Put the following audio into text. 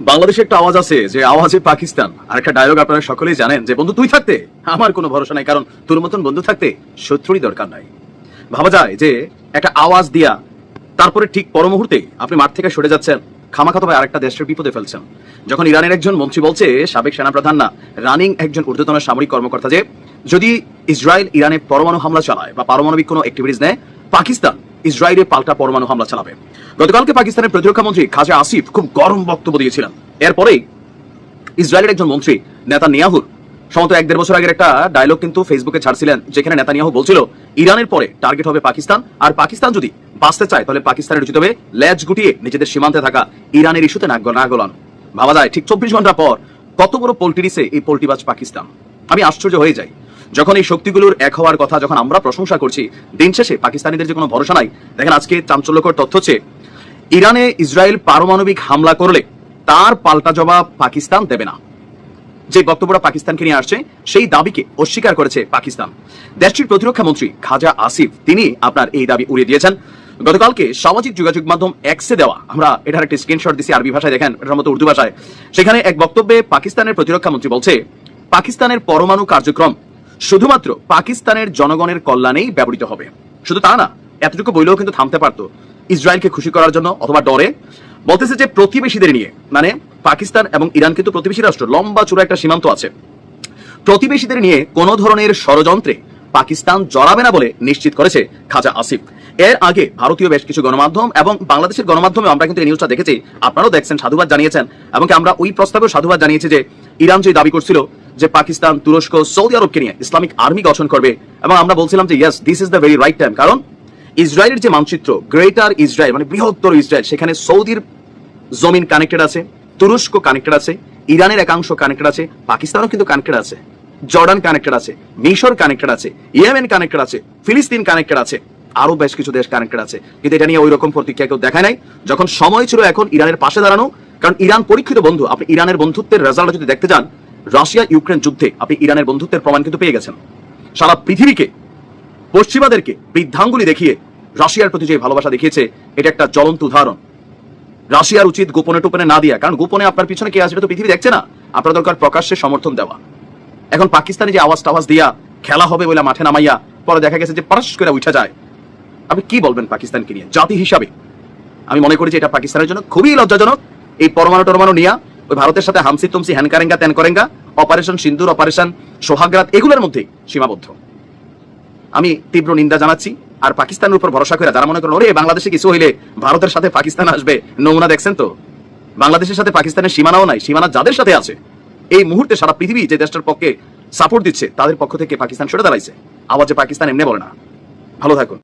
বাংলাদেশে একটা আওয়াজ আছে, যে আওয়াজে পাকিস্তান। আর একটা ডায়লগ আপনারা সকলেই জানেন, যে বন্ধু তুই থাকতে, আমার কোনো ভরসা নাই, কারণ তোর মতন বন্ধু থাকতে শত্রুরই দরকার নাই। ভাবা যায় যে একটা আওয়াজ দিয়া, তারপরে ঠিক পর মুহূর্তে আপনি মাঠ থেকে সরে যাচ্ছেন খামাখাতো ভাই আরেকটা দেশের বিপদে ফেলছেন। যখন ইরানের একজন মন্ত্রী বলছে, সাবেক সেনাপ্রধান না, রানিং একজন ঊর্ধ্বতন সামরিক কর্মকর্তা যে, যদি ইসরায়েল ইরানে পরমাণু হামলা চালায় বা পারমাণবিক কোনো অ্যাক্টিভিটিস নেয়, পাকিস্তান ইসরায়েলে পাল্টা পরমাণু হামলা চালাবে। গতকালকে পাকিস্তানের প্রতিরক্ষা মন্ত্রী খাজা আসিফ খুব গরম বক্তব্য দিয়েছিলেন। এরপরেই ইসরায়েলের একজন মন্ত্রী নেতা নিয়াহুর সম্ভবত এক দেড় বছর আগের একটা ডায়লগ কিন্তু ফেসবুকে ছাড়ছিলেন, যেখানে নেতানিয়াহু বলছিল, ইরানের পরে টার্গেট হবে পাকিস্তান, আর পাকিস্তান যদি বাঁচতে চায়, তাহলে পাকিস্তানের উচিত হবে ল্যাজ গুটিয়ে নিজেদের সীমান্তে থাকা ইরানের ইস্যুতে না গলানো ভাবা যায়, ঠিক চব্বিশ ঘণ্টা পর কত বড় পোল্ট্রি দিছে এই পোল্ট্রিবাজ পাকিস্তান? আমি আশ্চর্য হয়ে যাই। যখন এই শক্তিগুলোর এক হওয়ার কথা যখন আমরা প্রশংসা করছি, দিন শেষে পাকিস্তানিদের যে কোনো ভরসা নাই। দেখেন আজকে চাঞ্চল্যকর তথ্য হচ্ছে, ইরানে ইসরায়েল পারমাণবিক হামলা করলে তার পাল্টা জবাব পাকিস্তান দেবে না। যে বক্তব্যটা পাকিস্তানকে নিয়ে আসছে, সেই দাবিকে অস্বীকার করেছে পাকিস্তান। দেশটির প্রতিরক্ষা মন্ত্রী খাজা আসিফ, তিনি আপনার এই দাবি উড়িয়ে দিয়েছেন। গতকালকে সামাজিক যোগাযোগ মাধ্যম এক্সে দেওয়া, আমরা এটার একটা স্ক্রিনশট দিছি আরবি ভাষায়, দেখেন এটার মতো উর্দু ভাষায়। সেখানে এক বক্তব্যে পাকিস্তানের প্রতিরক্ষা মন্ত্রী বলছে, পাকিস্তানের পরমাণু কার্যক্রম শুধুমাত্র পাকিস্তানের জনগণের কল্যাণেই ব্যবহৃত হবে। শুধু তা না, এতটুকু বইলেও কিন্তু থামতে পারতো। ইসরায়েলকে খুশি করার জন্য অথবা ডরে বলতেছে যে প্রতিবেশীদের নিয়ে মানে পাকিস্তান এবং ইরান কিন্তু প্রতিবেশী রাষ্ট্র, লম্বা চূড়া একটা সীমান্ত আছে। প্রতিবেশীদের নিয়ে কোনো ধরনের ষড়যন্ত্রে পাকিস্তান জড়াবে না বলে নিশ্চিত করেছে খাজা আসিফ। এর আগে ভারতীয় বেশ কিছু গণমাধ্যম এবং বাংলাদেশের গণমাধ্যমে আমরা কিন্তু এই নিউজটা দেখেছি। আপনারাও দেখছেন, সাধুবাদ জানিয়েছেন এবং আমরা ওই প্রস্তাবেও সাধুবাদ জানিয়েছি যে ইরান যে দাবি করছিল যে পাকিস্তান, তুরস্ক, সৌদি আরবকে নিয়ে ইসলামিক আর্মি গঠন করবে এবং আমরা বলছিলাম যে yes this is the very right time কারণ ইসরায়েলের যে মানচিত্র গ্রেটার ইসরায়েল মানে বৃহত্তর ইসরায়েল, সেখানে সৌদির জমিন কানেক্টেড আছে, তুরস্ক কানেক্টেড আছে, ইরানের একাংশ কানেক্টেড আছে, পাকিস্তানও কিন্তু কানেক্টেড আছে, জর্ডান কানেক্টেড আছে, মিশর কানেক্টেড আছে, ইয়েমেন কানেক্টেড আছে, ফিলিস্তিন কানেক্টেড আছে আরও বেশ কিছু দেশ কানেক্টেড আছে। কিন্তু এটা নিয়ে ওই রকম প্রতিক্রিয়া কেউ দেখায় নাই। যখন সময় ছিল এখন, ইরানের পাশে দাঁড়ানো কারণ ইরান পরীক্ষিত বন্ধু, আপনি ইরানের বন্ধুত্বের রেজাল্ট যদি দেখতে যান, রাশিয়া ইউক্রেন যুদ্ধে আপনি ইরানের বন্ধুত্বের প্রমাণ কিন্তু পেয়ে গেছেন। সারা পৃথিবীকে, পশ্চিমাদেরকে বৃদ্ধাঙ্গুলি দেখিয়ে রাশিয়ার প্রতি যে ভালোবাসা দেখিয়েছে, এটা একটা জ্বলন্ত উদাহরণ। রাশিয়ার উচিত গোপনে টোপনে না দিয়া, কারণ গোপনে আপনার পিছনে কে এটা তো পৃথিবী দেখছে না। আপনার দরকার প্রকাশ্যে সমর্থন দেওয়া। এখন পাকিস্তানে যে আওয়াজ টাওয়াজ দিয়া, খেলা হবে বলে মাঠে নামাইয়া, পরে দেখা গেছে যে পারস করে উঠা যায়। আপনি কি বলবেন পাকিস্তানকে নিয়ে? জাতি হিসাবে। আমি মনে করি যে এটা পাকিস্তানের জন্য খুবই লজ্জাজনক। এই পরমাণু টরমাণু নিয়া ওই ভারতের সাথে হামসি তুমসি হ্যান কারেঙ্গা ত্যান করেঙ্গা, অপারেশন সিন্দুর, অপারেশন সোহাগরাত, এগুলোর মধ্যেই সীমাবদ্ধ। আমি তীব্র নিন্দা জানাচ্ছি, আর পাকিস্তানের উপর ভরসা করে যারা মনে করেন, ওরে, বাংলাদেশে কিছু হইলে ভারতের সাথে পাকিস্তান আসবে নমুনা দেখছেন তো? বাংলাদেশের সাথে পাকিস্তানের সীমানাও নাই, সীমানা যাদের সাথে আছে, এই মুহূর্তে সারা পৃথিবী যে দেশটার পক্ষে সাপোর্ট দিচ্ছে, তাদের পক্ষ থেকে পাকিস্তান সরে দাঁড়াইছে। আওয়াজে পাকিস্তান এমনি বলে না। ভালো থাকুন।